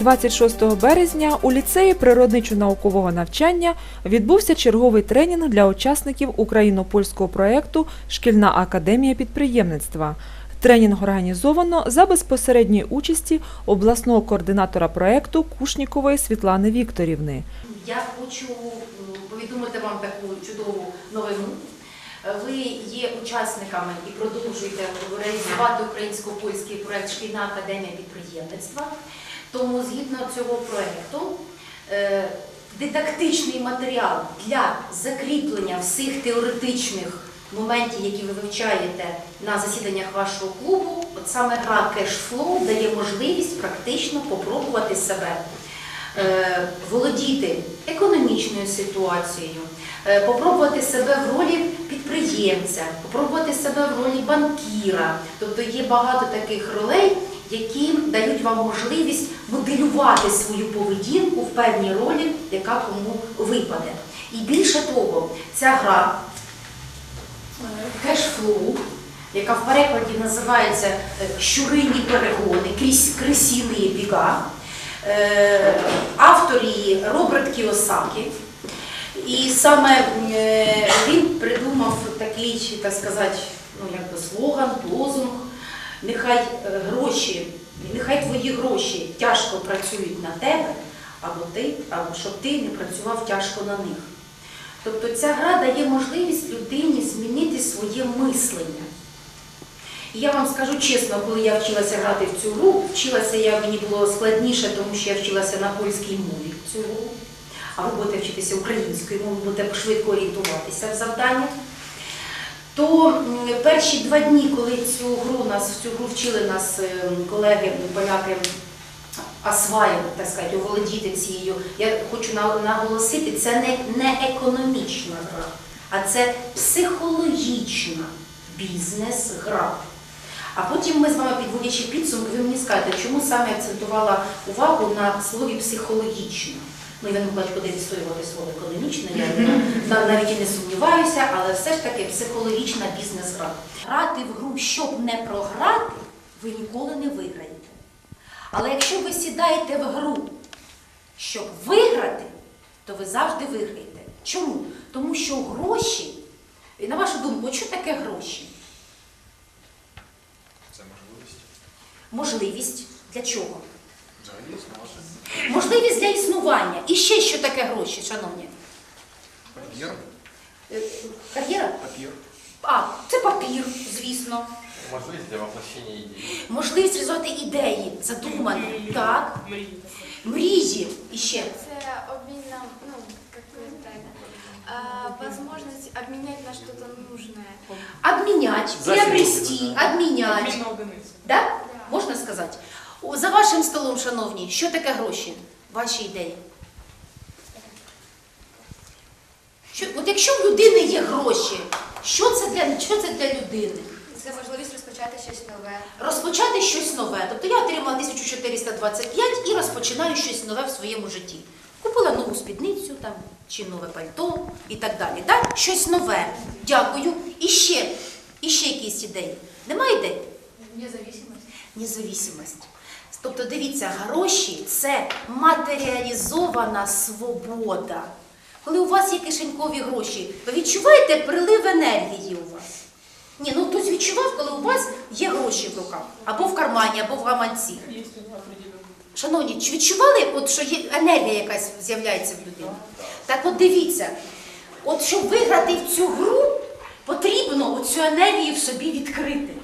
26 березня у ліцеї природничо-наукового навчання відбувся черговий тренінг для учасників україно-польського проєкту Шкільна академія підприємництва. Тренінг організовано за безпосередньої участі обласного координатора проєкту Кушнікової Світлани Вікторівни. Я хочу повідомити вам таку чудову новину. Е, Ви є учасниками і продовжуєте реалізувати українсько-польський проект Шкільна академія підприємництва. Тому згідно цього проекту е, дидактичний матеріал для закріплення всіх теоретичних моментів, які ви вивчаєте на засіданнях вашого клубу, от саме гра Cashflow дає можливість практично попробувати себе е, володіти економічною ситуацією, е, попробувати себе в ролі підприємця, попробувати себе в ролі банкіра. Тобто є багато таких ролей, які дають вам можливість моделювати свою поведінку в певній ролі, яка кому випаде. І більше того, ця гра кешфлоу, яка в перекладі називається е, щурині перегони, крізь крисіні біга. Е, Автор її Роберт Кіосакі. І саме е, він придумав такий, так сказати, ну якби слоган, лозунг. Нехай е, гроші, нехай твої гроші тяжко працюють на тебе, або ти, або щоб ти не працював тяжко на них. Тобто ця гра дає можливість людині змінити своє мислення. І я вам скажу чесно, коли я вчилася грати в цю гру, вчилася я мені було складніше, тому що я вчилася на польській мові цю гру. А ви будете вчитися українською мовою, будете швидко орієнтуватися в завданнях. То перші два дні, коли цю гру нас цю гру вчили нас е, колеги, поляки осваювати, так сказати, оволодіти цією. Я хочу наголосити, це не, не економічна гра, а це психологічна бізнес-гра. А потім ми з вами, підводячи підсумки, ви мені скажете, чому саме акцентувала увагу на слові психологічно. Ну, Іван Миколаївич буде відстоювати слово економічне, я навіть і не сумніваюся, але все ж таки психологічна бізнес-гра. Грати в гру, щоб не програти, ви ніколи не виграєте. Але якщо ви сідаєте в гру, щоб виграти, то ви завжди виграєте. Чому? Тому що гроші, і на вашу думку, що таке гроші? Це можливість. Можливість для чого? Взагалі існувати. Можливість для існування. І ще що таке гроші, шановні? Папір. Е, Кар'єра? Папір. А, це папір, звісно. Можливість для воплощення ідеї. Можливість реалізувати ідеї, задумані. Так. Мрії. І ще. Это обмена, ну, как сказать правильно, а, возможность обменять на что-то нужное. Обмінять, приобрести, обмінять. Да? Можна сказати? О, За вашим столом, шановні, що таке гроші? Ваші ідеї. Що, от якщо в людини є гроші, що це для, що це для людини? Це можливість розпочати щось нове. Розпочати щось нове. Тобто я отримала 1425 і розпочинаю щось нове в своєму житті. Купила нову спідницю там, чи нове пальто і так далі. Так? Щось нове. Дякую. І ще, і ще якісь ідеї. Немає ідей? Независимость. Независимость. Тобто, дивіться, гроші це матеріалізована свобода. Коли у вас є кишенькові гроші, ви відчуваєте прилив енергії у вас? Ні, ну хтось відчував, коли у вас є гроші в руках, або в кармані, або в гаманці. Шановні, чи відчували, от, що є енергія якась з'являється в людині? Так от дивіться, от щоб виграти в цю гру, потрібно оцю енергію в собі відкрити.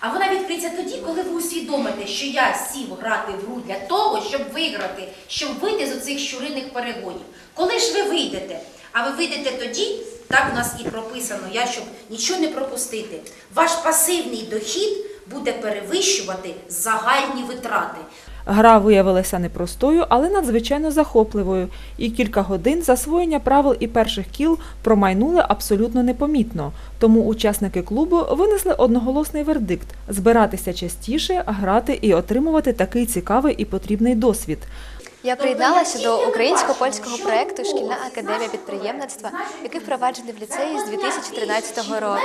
А вона відкриється тоді, коли ви усвідомите, що я сів грати в гру для того, щоб виграти, щоб вийти з оцих щуриних перегонів. Коли ж ви вийдете? А ви вийдете тоді, так в нас і прописано, я щоб нічого не пропустити. Ваш пасивний дохід буде перевищувати загальні витрати. Гра виявилася непростою, але надзвичайно захопливою, і кілька годин засвоєння правил і перших кіл промайнули абсолютно непомітно. Тому учасники клубу винесли одноголосний вердикт збиратися частіше, грати і отримувати такий цікавий і потрібний досвід. Я приєдналася до українсько-польського проєкту Шкільна академія підприємництва, який впроваджений в ліцеї з 2013 року,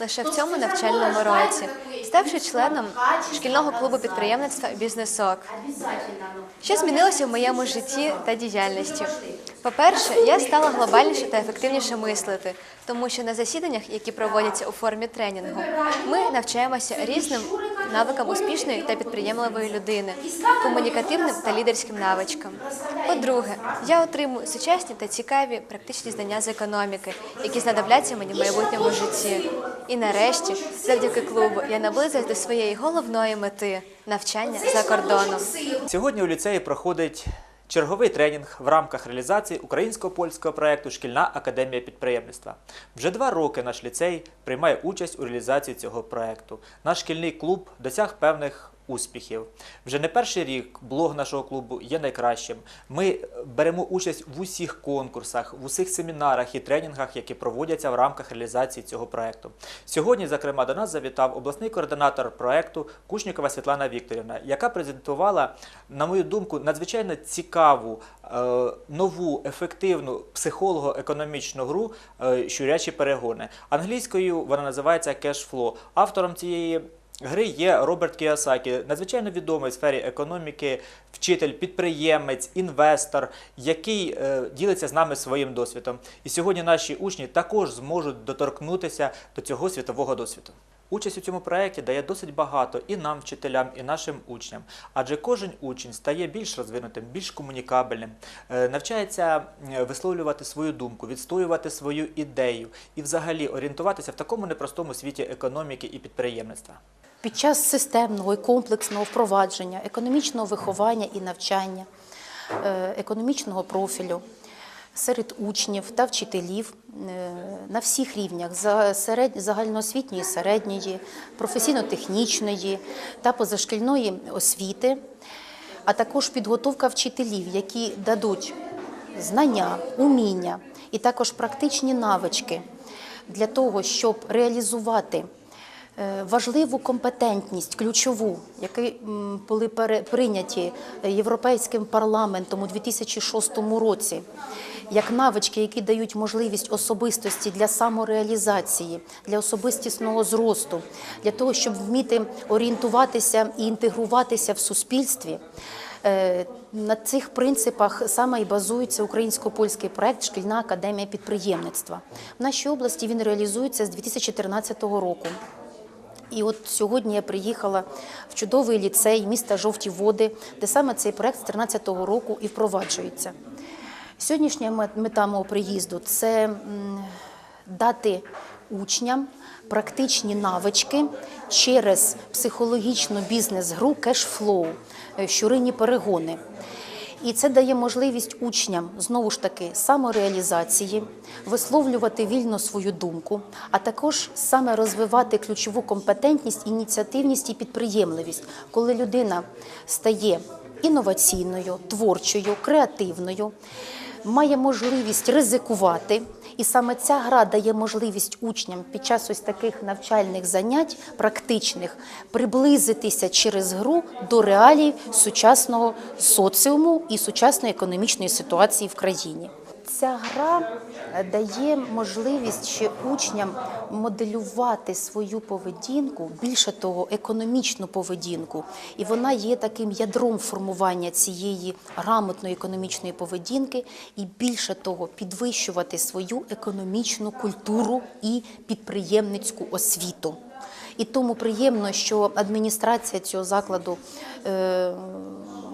лише в цьому навчальному році, ставши членом шкільного клубу підприємництва Бізнесок. Що змінилося в моєму житті та діяльності? По-перше, я стала глобальніше та ефективніше мислити, тому що на засіданнях, які проводяться у формі тренінгу, ми навчаємося різним навикам успішної та підприємливої людини, комунікативним та лідерським навичкам. По-друге, я отримую сучасні та цікаві практичні знання з економіки, які знадобляться мені в майбутньому житті. І нарешті, завдяки клубу, я наблизуюсь до своєї головної мети навчання за кордоном. Сьогодні у ліцеї проходить черговий тренінг в рамках реалізації українсько-польського проєкту Шкільна академія підприємництва. Вже два роки наш ліцей приймає участь у реалізації цього проєкту. Наш шкільний клуб досяг певних успіхів. Вже не перший рік блог нашого клубу є найкращим. Ми беремо участь в усіх конкурсах, в усіх семінарах і тренінгах, які проводяться в рамках реалізації цього проєкту. Сьогодні, зокрема, до нас завітав обласний координатор проєкту Кушнікова Світлана Вікторівна, яка презентувала, на мою думку, надзвичайно цікаву, е, нову, ефективну психолого-економічну гру е, Щурячі перегони. Англійською вона називається Flow. Автором цієї гри є Роберт Кіосакі, надзвичайно відомий в сфері економіки, вчитель, підприємець, інвестор, який е, ділиться з нами своїм досвідом. І сьогодні наші учні також зможуть доторкнутися до цього світового досвіду. Участь у цьому проєкті дає досить багато і нам, вчителям, і нашим учням, адже кожен учень стає більш розвинутим, більш комунікабельним, е, навчається е, висловлювати свою думку, відстоювати свою ідею і взагалі орієнтуватися в такому непростому світі економіки і підприємництва. Під час системного і комплексного впровадження економічного виховання і навчання, е, економічного профілю серед учнів та вчителів е, на всіх рівнях загальноосвітньої, середньої, професійно-технічної та позашкільної освіти, а також підготовка вчителів, які дадуть знання, уміння і також практичні навички для того, щоб реалізувати важливу компетентність, ключову, які були прийняті Європейським парламентом у 2006 році, як навички, які дають можливість особистості для самореалізації, для особистісного зросту, для того, щоб вміти орієнтуватися і інтегруватися в суспільстві. Е, На цих принципах саме і базується українсько-польський проект Шкільна академія підприємництва. В нашій області він реалізується з 2014 року. І от сьогодні я приїхала в чудовий ліцей міста Жовті Води, де саме цей проект з 2013 року і впроваджується. Сьогоднішня мета мого приїзду це дати учням практичні навички через психологічну бізнес-гру кешфлоу, е, щурині перегони. І це дає можливість учням знову ж таки самореалізації, висловлювати вільно свою думку, а також саме розвивати ключову компетентність, ініціативність і підприємливість, коли людина стає інноваційною, творчою, креативною, має можливість ризикувати. І саме ця гра дає можливість учням під час ось таких навчальних занять, практичних, приблизитися через гру до реалій сучасного соціуму і сучасної економічної ситуації в країні. Ця гра е, дає можливість ще учням моделювати свою поведінку, більше того, економічну поведінку. І вона є таким ядром формування цієї грамотної економічної поведінки, і більше того, підвищувати свою економічну культуру і підприємницьку освіту. І тому приємно, що адміністрація цього закладу е,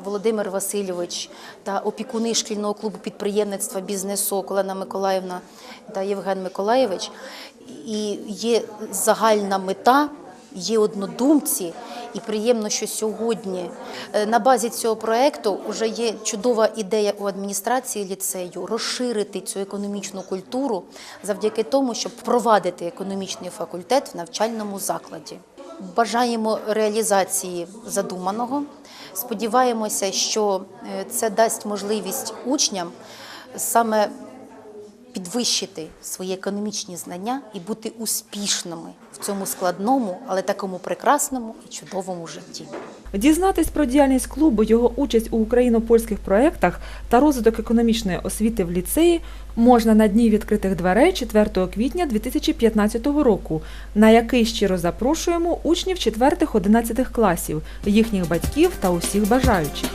Володимир Васильович та опікуни шкільного клубу підприємництва бізнесок Олена Миколаївна та Євген Миколаєвич. І є загальна мета, є однодумці, і приємно, що сьогодні е, на базі цього проекту вже є чудова ідея у адміністрації ліцею розширити цю економічну культуру завдяки тому, щоб впровадити економічний факультет в навчальному закладі. Бажаємо реалізації задуманого. Сподіваємося, що е, це дасть можливість учням саме підвищити свої економічні знання і бути успішними в цьому складному, але такому прекрасному і чудовому житті. Дізнатись про діяльність клубу, його участь у україно-польських проєктах та розвиток економічної освіти в ліцеї можна на дні відкритих дверей 4 квітня 2015 року, на який щиро запрошуємо учнів 4-11 класів, їхніх батьків та усіх бажаючих.